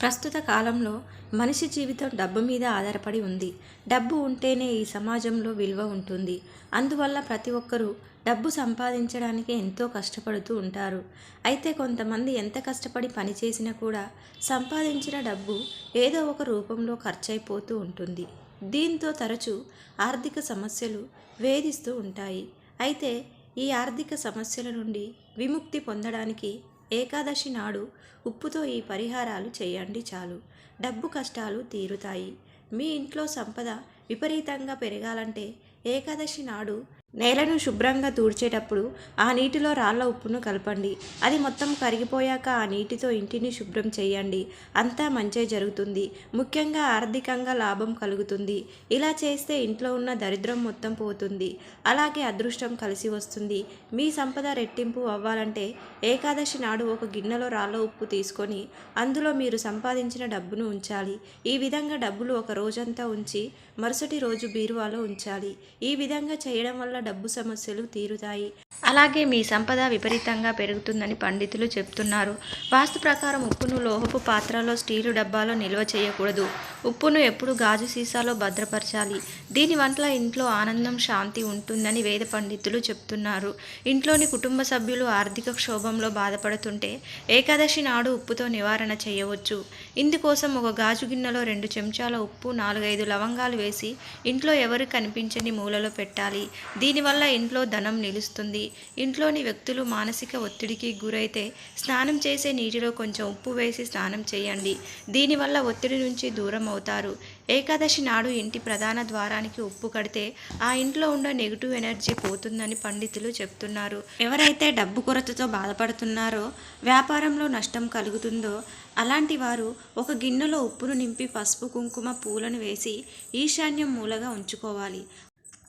ప్రస్తుత కాలంలో మనిషి జీవితం డబ్బు మీద ఆధారపడి ఉంది. డబ్బు ఉంటేనే ఈ సమాజంలో విలువ ఉంటుంది. అందువల్ల ప్రతి ఒక్కరూ డబ్బు సంపాదించడానికి ఎంతో కష్టపడుతూ ఉంటారు. అయితే కొంతమంది ఎంత కష్టపడి పని చేసినా కూడా సంపాదించిన డబ్బు ఏదో ఒక రూపంలో ఖర్చయిపోతూ ఉంటుంది. దీంతో తరచూ ఆర్థిక సమస్యలు వేధిస్తూ ఉంటాయి. అయితే ఈ ఆర్థిక సమస్యల నుండి విముక్తి పొందడానికి ఏకాదశి నాడు ఉప్పుతో ఈ పరిహారాలు చేయండి చాలు. డబ్బు కష్టాలు తీరుతాయి. మీ ఇంట్లో సంపద విపరీతంగా పెరగాలంటే ఏకాదశి నాడు నేలను శుభ్రంగా తూడ్చేటప్పుడు ఆ నీటిలో రాళ్ళ ఉప్పును కలపండి. అది మొత్తం కరిగిపోయాక ఆ నీటితో ఇంటిని శుభ్రం చేయండి. అంతా మంచే జరుగుతుంది. ముఖ్యంగా ఆర్థికంగా లాభం కలుగుతుంది. ఇలా చేస్తే ఇంట్లో ఉన్న దరిద్రం మొత్తం పోతుంది. అలాగే అదృష్టం కలిసి వస్తుంది. మీ సంపద రెట్టింపు అవ్వాలంటే ఏకాదశి నాడు ఒక గిన్నెలో రాళ్ళ ఉప్పు తీసుకొని అందులో మీరు సంపాదించిన డబ్బును ఉంచాలి. ఈ విధంగా డబ్బులు ఒక రోజంతా ఉంచి మరుసటి రోజు బీరువాలో ఉంచాలి. ఈ విధంగా చేయడం వల్ల డబ్బు సమస్యలు తీరుతాయి. అలాగే మీ సంపద విపరీతంగా పెరుగుతుందని పండితులు చెప్తున్నారు. వాస్తు ప్రకారం ఉప్పును లోహపు పాత్రలో స్టీలు డబ్బాలో నిల్వ చేయకూడదు. ఉప్పును ఎప్పుడు గాజు సీసాలో భద్రపరచాలి. దీని వల్ల ఇంట్లో ఆనందం శాంతి ఉంటుందని వేద పండితులు చెప్తున్నారు. ఇంట్లోని కుటుంబ సభ్యులు ఆర్థిక క్షోభంలో బాధపడుతుంటే ఏకాదశి నాడు ఉప్పుతో నివారణ చేయవచ్చు. ఇందుకోసం ఒక గాజు గిన్నెలో రెండు చెంచాల ఉప్పు నాలుగైదు లవంగాలు వేసి ఇంట్లో ఎవరు కనిపించని మూలలో పెట్టాలి. దీనివల్ల ఇంట్లో ధనం నిలుస్తుంది. ఇంట్లోని వ్యక్తులు మానసిక ఒత్తిడికి గురైతే స్నానం చేసే నీటిలో కొంచెం ఉప్పు వేసి స్నానం చేయండి. దీనివల్ల ఒత్తిడి నుంచి దూరం అవుతారు. ఏకాదశి నాడు ఇంటి ప్రధాన ద్వారానికి ఉప్పు కడితే ఆ ఇంట్లో ఉన్న నెగిటివ్ ఎనర్జీ పోతుందని పండితులు చెప్తున్నారు. ఎవరైతే డబ్బు కొరతతో బాధపడుతున్నారో వ్యాపారంలో నష్టం కలుగుతుందో అలాంటి వారు ఒక గిన్నెలో ఉప్పును నింపి పసుపు కుంకుమ పూలను వేసి ఈశాన్యం మూలగా ఉంచుకోవాలి.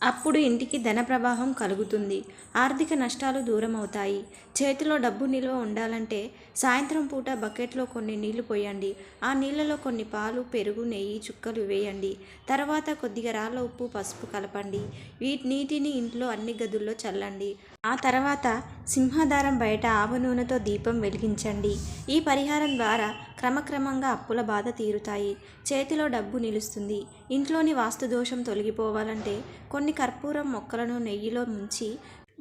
అప్పుడు ఇంటికి ధన ప్రవాహం కలుగుతుంది. ఆర్థిక నష్టాలు దూరం అవుతాయి చేతిలో డబ్బు నిల్వ ఉండాలంటే సాయంత్రం పూట బకెట్లో కొన్ని నీళ్ళు పోయండి. ఆ నీళ్ళలో కొన్ని పాలు పెరుగు నెయ్యి చుక్కలు వేయండి. తర్వాత కొద్దిగా రాళ్ళ ఉప్పు పసుపు కలపండి. వీటి నీటిని ఇంట్లో అన్ని గదుల్లో చల్లండి. ఆ తర్వాత సింహాధారం బయట ఆవ నూనెతో దీపం వెలిగించండి. ఈ పరిహారం ద్వారా క్రమక్రమంగా అప్పుల బాధ తీరుతాయి. చేతిలో డబ్బు నిలుస్తుంది. ఇంట్లోని వాస్తు దోషం తొలగిపోవాలంటే కొన్ని కర్పూరం మొక్కలను నెయ్యిలో ముంచి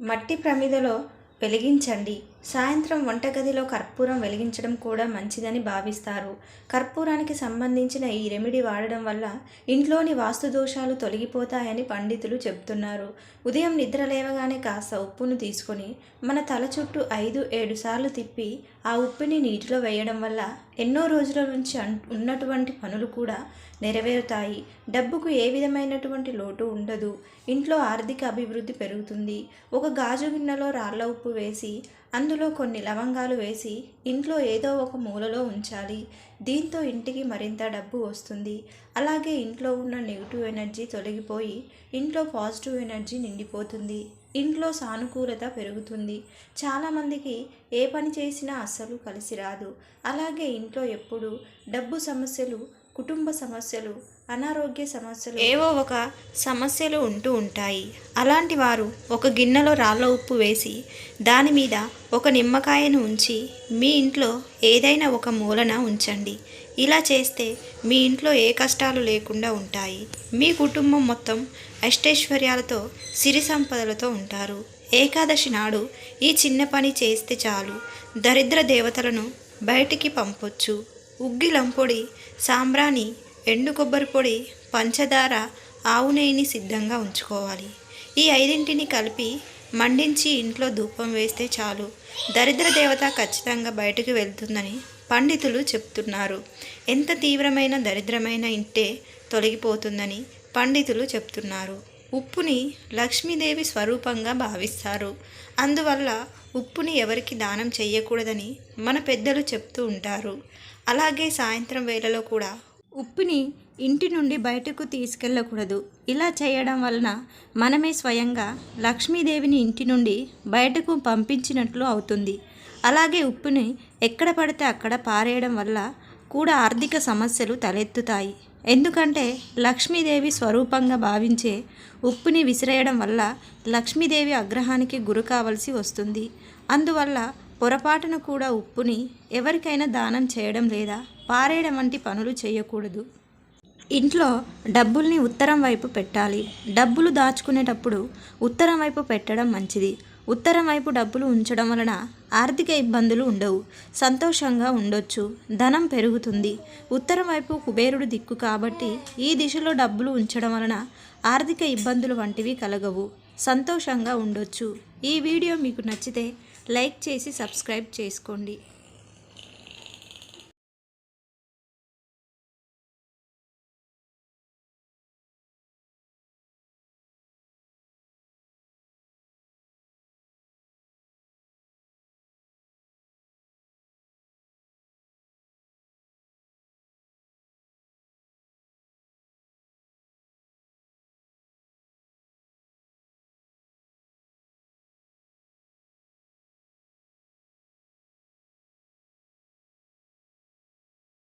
మట్టి ప్రమిదలో వెలిగించండి. సాయంత్రం వంటగదిలో కర్పూరం వెలిగించడం కూడా మంచిదని భావిస్తారు. కర్పూరానికి సంబంధించిన ఈ రెమెడీ వాడడం వల్ల ఇంట్లోని వాస్తు దోషాలు తొలగిపోతాయని పండితులు చెప్తున్నారు ఉదయం నిద్ర లేవగానే కాస్త ఉప్పును తీసుకొని మన తల చుట్టూ ఐదు ఏడు సార్లు తిప్పి ఆ ఉప్పుని నీటిలో వేయడం వల్ల ఎన్నో రోజుల నుంచి అన్- ఉన్నటువంటి పనులు కూడా నెరవేరుతాయి. డబ్బుకు ఏ విధమైనటువంటి లోటు ఉండదు. ఇంట్లో ఆర్థిక అభివృద్ధి పెరుగుతుంది. ఒక గాజు గిన్నెలో రాళ్ళ ఉప్పు వేసి అందులో కొన్ని లవంగాలు వేసి ఇంట్లో ఏదో ఒక మూలలో ఉంచాలి. దీంతో ఇంటికి మరింత డబ్బు వస్తుంది. అలాగే ఇంట్లో ఉన్న నెగిటివ్ ఎనర్జీ తొలగిపోయి ఇంట్లో పాజిటివ్ ఎనర్జీ నిండిపోతుంది. ఇంట్లో సానుకూలత పెరుగుతుంది. చాలామందికి ఏ పని చేసినా అస్సలు కలిసి రాదు. అలాగే ఇంట్లో ఎప్పుడు డబ్బు సమస్యలు కుటుంబ సమస్యలు అనారోగ్య సమస్యలు ఏవో ఒక సమస్యలు ఉంటూ ఉంటాయి. అలాంటి వారు ఒక గిన్నెలో రాళ్ళ ఉప్పు వేసి దాని మీద ఒక నిమ్మకాయను ఉంచి మీ ఇంట్లో ఏదైనా ఒక మూలన ఉంచండి. ఇలా చేస్తే మీ ఇంట్లో ఏ కష్టాలు లేకుండా ఉంటాయి. మీ కుటుంబం మొత్తం అష్టైశ్వర్యాలతో సిరి సంపదలతో ఉంటారు. ఏకాదశి నాడు ఈ చిన్న పని చేస్తే చాలు. దరిద్ర దేవతలను బయటికి పంపొచ్చు. ఉగ్గి లంపొడి సాంబ్రాణి ఎండు కొబ్బరి పొడి పంచదార ఆవు నెయ్యిని సిద్ధంగా ఉంచుకోవాలి. ఈ ఐదింటిని కలిపి మండించి ఇంట్లో ధూపం వేస్తే చాలు. దరిద్ర దేవత ఖచ్చితంగా బయటకు వెళ్తుందని పండితులు చెప్తున్నారు. ఎంత తీవ్రమైన దరిద్రమైన ఇంటే తొలగిపోతుందని పండితులు చెప్తున్నారు. ఉప్పుని లక్ష్మీదేవి స్వరూపంగా భావిస్తారు. అందువల్ల ఉప్పుని ఎవరికి దానం చేయకూడదని మన పెద్దలు చెప్తూ ఉంటారు. అలాగే సాయంత్రం వేళలో కూడా ఉప్పుని ఇంటి నుండి బయటకు తీసుకెళ్ళకూడదు ఇలా చేయడం వలన మనమే స్వయంగా లక్ష్మీదేవిని ఇంటి నుండి బయటకు పంపించినట్లు అవుతుంది. అలాగే ఉప్పుని ఎక్కడ పడితే అక్కడ పారేయడం వల్ల కూడా ఆర్థిక సమస్యలు తలెత్తుతాయి. ఎందుకంటే లక్ష్మీదేవి స్వరూపంగా భావించే ఉప్పుని విసిరేయడం వల్ల లక్ష్మీదేవి ఆగ్రహానికి గురి కావలసి వస్తుంది. అందువల్ల పొరపాటున కూడా ఉప్పుని ఎవరికైనా దానం చేయడం లేదా పారేయడం వంటి పనులు చేయకూడదు. ఇంట్లో డబ్బుల్ని ఉత్తరం వైపు పెట్టాలి. డబ్బులు దాచుకునేటప్పుడు ఉత్తరం వైపు పెట్టడం మంచిది. ఉత్తరం వైపు డబ్బులు ఉంచడం వలన ఆర్థిక ఇబ్బందులు ఉండవు. సంతోషంగా ఉండొచ్చు. ధనం పెరుగుతుంది. ఉత్తరం వైపు కుబేరుడు దిక్కు కాబట్టి ఈ దిశలో డబ్బులు ఉంచడం వలన ఆర్థిక ఇబ్బందులు వంటివి కలగవు. సంతోషంగా ఉండొచ్చు. ఈ వీడియో మీకు నచ్చితే లైక్ చేసి సబ్స్క్రైబ్ చేసుకోండి.